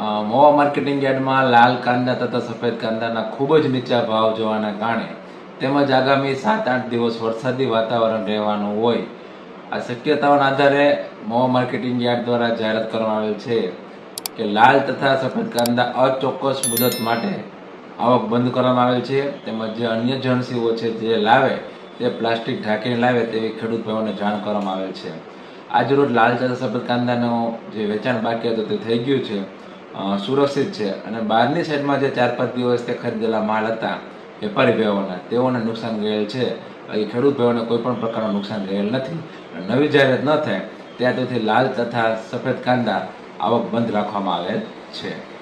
મોવા marketing યાર્ડમાં લાલ કાંદા તથા સફેદ કાંદાના ખૂબ જ નીચા ભાવ જોવાના કારણે તેમજ આગામી સાત આઠ દિવસ વરસાદી વાતાવરણ રહેવાનું હોય. આ શક્યતાઓના આધારે મોવા માર્કેટિંગ યાર્ડ દ્વારા જાહેરાત કરવામાં આવેલ છે કે લાલ તથા સફેદ કાંદા અચોક્કસ મુદત માટે આવક બંધ કરવામાં આવેલ છે. તેમજ જે અન્ય જણસીઓ છે જે લાવે તે પ્લાસ્ટિક ઢાંકીને લાવે તેવી ખેડૂત ભાઈઓને જાણ કરવામાં આવેલ છે. આજરોજ લાલ તથા સફેદ કાંદાનું જે વેચાણ બાકી હતું તે થઈ ગયું છે. સુરક્ષિત છે. અને બહારની સાઈડમાં જે ચાર પાંચ દિવસ તે ખરીદેલા માલ હતા, વેપારી ભાઈઓના, તેઓને નુકસાન ગયેલ છે. એ ખેડૂત ભાઈઓને કોઈ પણ પ્રકારનું નુકસાન ગયેલ નથી. નવી જાહેરાત ન થાય, ત્યાં સુધી લાલ તથા સફેદ કાંદા આવક બંધ રાખવામાં આવેલ છે.